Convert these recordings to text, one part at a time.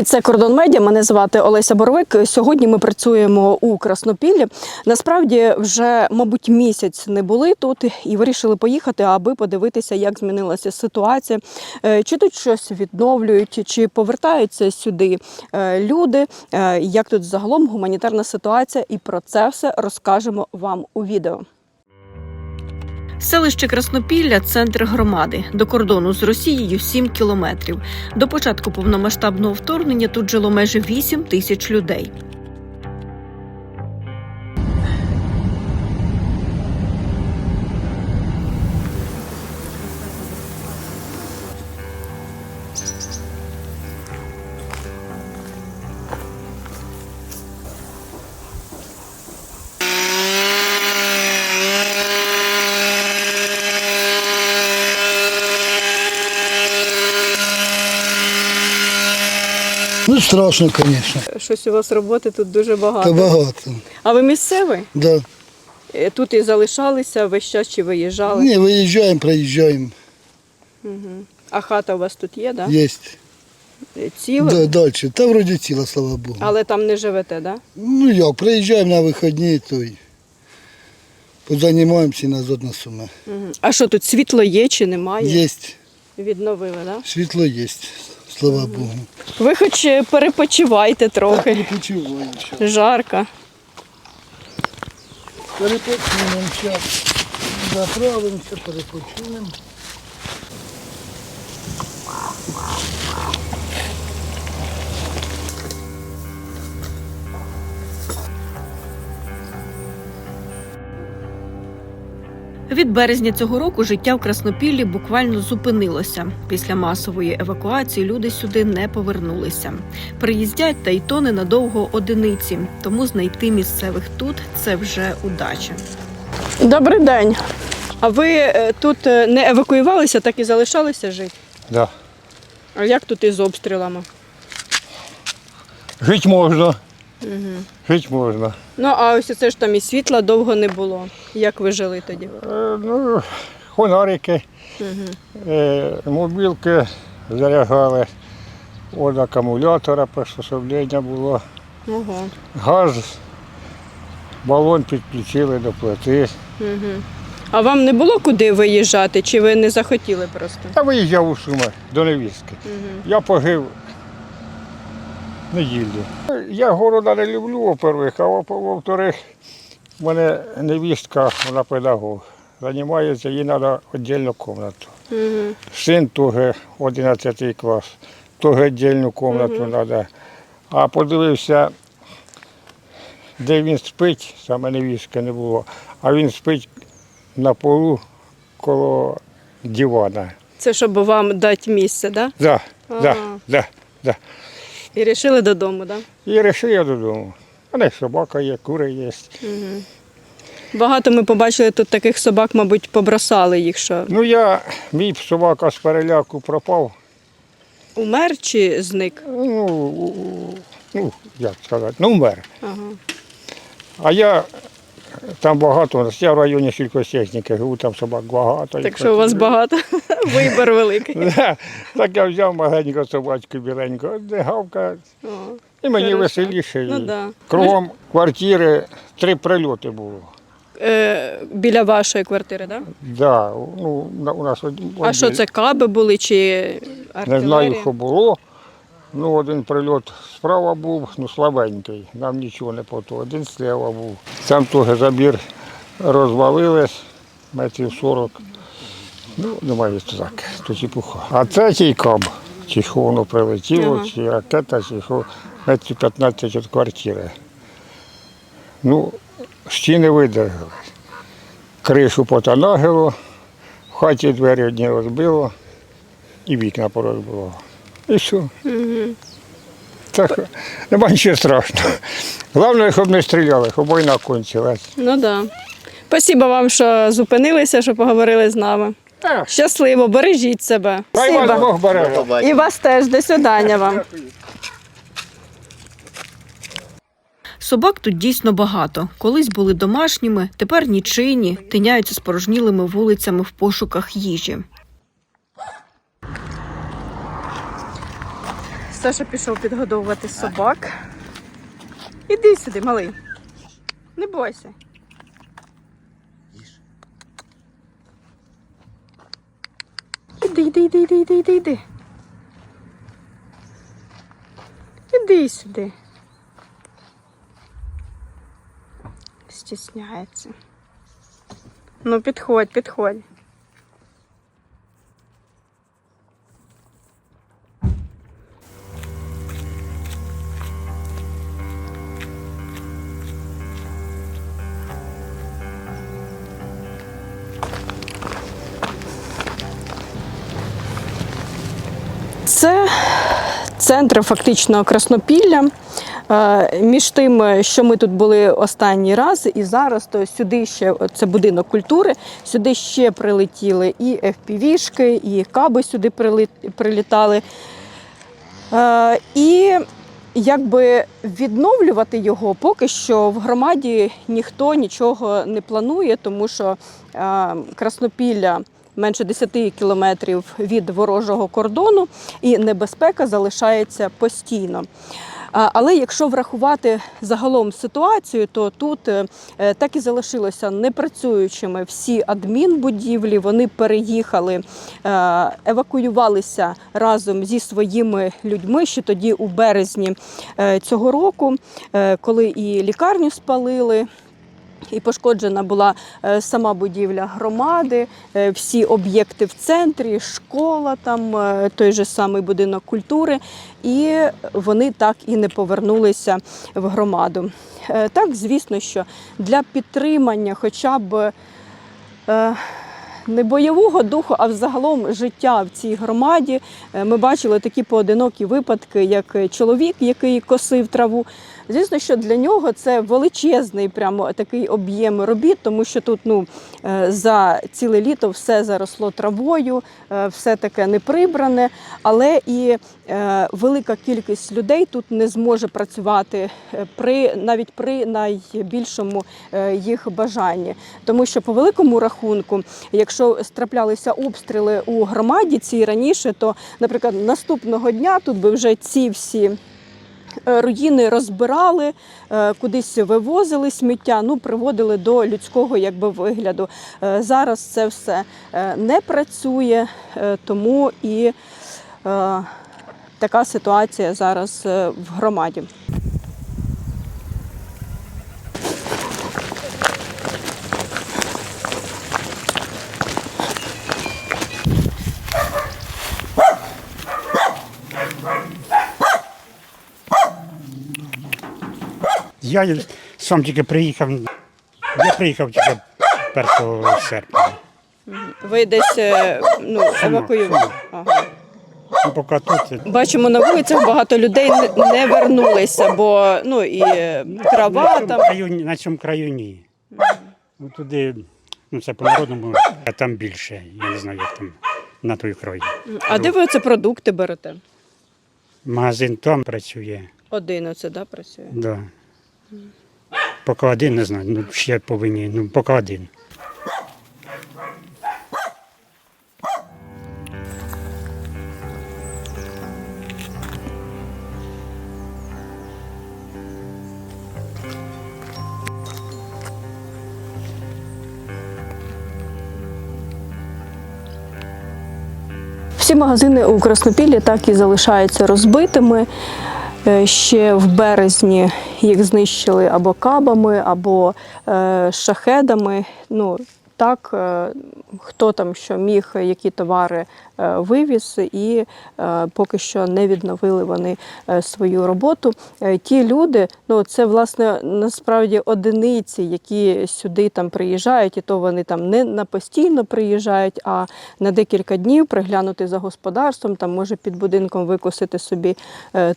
Привіт, це кордон медіа. Мене звати Олеся Боровик. Сьогодні ми працюємо у Краснопіллі. Насправді, вже, мабуть, місяць не були тут і вирішили поїхати, аби подивитися, як змінилася ситуація, Е, чи тут щось відновлюють, чи повертаються сюди е, люди, е, як тут загалом гуманітарна ситуація, і про це все розкажемо вам у відео. Селище Краснопілля центр громади. До кордону з Росією 7 кілометрів. До початку повномасштабного вторгнення тут жило майже 8 тисяч людей. Ну, страшно, звісно. Щось у вас роботи тут дуже Та багато. багато. А ви місцевий? Да. Е, Тут і залишалися весь час чи виїжджали? Ні, виїжджаємо, проїжджаємо. А хата у вас тут є, да? Є. Е, Ціла? Да, далі. Та вроді ціла, слава Богу. Але там не живете, да? Ну як, приїжджаємо на вихідні, то й позанімаємося і назад на суми. Угу. А що тут світло є чи немає? Є, Відновили, да? світло є, слава Богу. Ви хоч е, перепочивайте трохи. Почуваємо зараз. Жарко. Перепочинемо зараз. Заправимося, перепочинемо. Від березня цього року життя в Краснопіллі буквально зупинилося. Після масової евакуації люди сюди не повернулися. Приїздять та й то ненадовго одиниці, тому знайти місцевих тут це вже удача. Добрий день. А ви е, тут е, не евакуювалися, так і залишалися жити? Да. А як тут із обстрілами? Жити можна. Жити можна. Ну а ось це ж там і світла довго не було. Як ви жили тоді? Е, ну, фонарики, е, мобілки заряджали, від акумулятора приспособлення було. Ого. Газ, балон підключили до плити. А вам не було куди виїжджати, чи ви не захотіли просто? Я виїжджав у Суми до невістки. Я пожив неділю. Я города не люблю, во-первых, а во- во-вторых, в мене невістка, вона педагог. Займається, їй треба віддільну кімнату. Угу. Син теж 11 клас, теж віддільну кімнату треба. А подивився, де він спить, саме невістки не було, а він спить на полу коло дивана. Це щоб вам дати місце, да? Да, да, Ага. да, да. І вирішили додому, да? І вирішив я додому. У мене собака є, кури є. Багато ми побачили тут таких собак, мабуть, побросали їх, що Ну я, мій собака з переляку пропав. умер чи зник. Ну, ну як сказати, ну вмер. Ага. А я там багато, у нас, я в районі сільхозтехніки живу, там собак багато. Так що у вас багато вибір великий. Так я взяв маленьку собачку біленьку, де гавка, і мені веселіше. Ну да. Кругом квартири три прильоти було. Е, біля вашої квартири, да? Да, ну, у нас А що це каби були чи артилерія? Не знаю, що було. Ну, один прильот справа був, ну слабенький, нам нічого не пото. Один слева був. Там теж забір розвалились, метрів 40. Ну, це так, то чепуха. А третій каб, чи що воно прилетіло, Ага. чи ракета, чи що, метрів 15 від квартири. Ну, стіни видержали. Кришу потанагило, в хаті двері одні розбило і вікна порозбивало. І все. Так, нема нічого страшного. Головне, щоб не стріляли, щоб війна кончилась. Ну так. Да. Спасибо вам, що зупинилися, що поговорили з нами. Так. Щасливо, бережіть себе. Хай вас Спасибо. Бог береже. І вас теж. До свидання вам. Собак тут дійсно багато. Колись були домашніми, тепер нічийні, тиняються спорожнілими вулицями в пошуках їжі. Саша пішов підгодовувати собак. Іди сюди, малий. Не бойся. Іди, іди, іди, іди, іди, іди, іди. Іди сюди. Стісняється. Ну, підходь, підходь. Це центр фактично Краснопілля. Е, Між тим, що ми тут були останній раз, і зараз то сюди ще це будинок культури. Сюди ще прилетіли і FPV-шки, і каби сюди прилітали. Е, І якби відновлювати його поки що в громаді ніхто нічого не планує, тому що е, Краснопілля менше 10 кілометрів від ворожого кордону, і небезпека залишається постійно. Але якщо врахувати загалом ситуацію, то тут е, так і залишилося непрацюючими всі адмінбудівлі. Вони переїхали, е, евакуювалися разом зі своїми людьми ще тоді у березні е, цього року, коли і лікарню спалили. І пошкоджена була е, сама будівля громади, е, всі об'єкти в центрі, школа, там е, той же самий будинок культури, і вони так і не повернулися в громаду. Так, звісно, що для підтримання хоча б не бойового духу, а взагалом життя в цій громаді. Ми бачили такі поодинокі випадки, як чоловік, який косив траву. Звісно, що для нього це величезний прямо такий об'єм робіт, тому що тут ну, е, за ціле літо все заросло травою, е, все таке неприбране, але і е, велика кількість людей тут не зможе працювати при навіть при найбільшому їх бажанні. Тому що по великому рахунку, якщо страплялися обстріли у громаді ці раніше, то, наприклад, наступного дня тут би вже ці всі. Е, Руїни розбирали, е, кудись вивозили сміття, ну приводили до людського якби вигляду. Е, Зараз це все не працює, тому і така ситуація зараз в громаді. Я сам тільки приїхав. Я приїхав тільки 1 серпня. Ви десь е, ну, евакуювали. Ага. Ну, Поки тут Бачимо на вулицях багато людей не- вернулися, бо ну і е, трава на там. краю, на цьому краю ні. Ну, туди, ну це по-народному, а там більше. Я не знаю, як там на той край. А де ви оце продукти берете? Магазин там працює. Один оце, да, працює? Да. Поки один не знаю, ну ще повинні, ну поки один. Всі магазини у Краснопіллі так і залишаються розбитими. Е, Ще в березні їх знищили або кабами, або е, шахедами. Ну, так, е, хто там що міг, які товари е, вивіз, і е, поки що не відновили вони свою роботу. Ті люди, ну це власне насправді одиниці, які сюди там приїжджають, і то вони там не на постійно приїжджають, а на декілька днів приглянути за господарством, там може під будинком викосити собі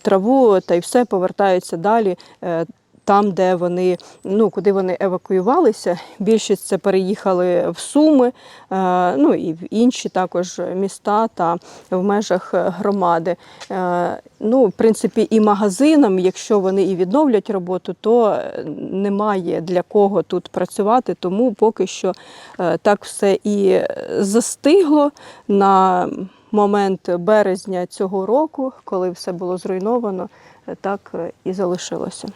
траву та й все повертаються далі. Там, де вони, ну куди вони евакуювалися, більшість це переїхали в Суми, е, ну і в інші також міста та в межах е, громади. Е, Ну, в принципі, і магазинам, якщо вони і відновлять роботу, то немає для кого тут працювати, тому поки що так все і застигло на момент березня цього року, коли все було зруйновано, так і залишилося.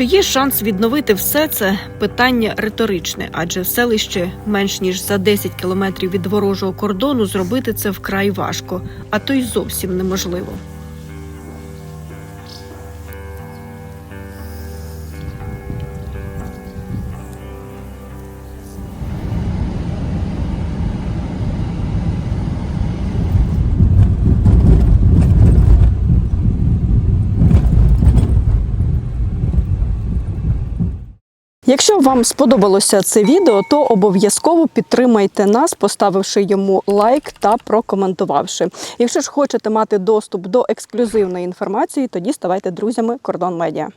Чи є шанс відновити все це питання риторичне, адже в селищі менш ніж за 10 кілометрів від ворожого кордону зробити це вкрай важко, а то й зовсім неможливо. Якщо вам сподобалося це відео, то обов'язково підтримайте нас, поставивши йому лайк та прокоментувавши. Якщо ж хочете мати доступ до ексклюзивної інформації, тоді ставайте друзями Кордон Медіа.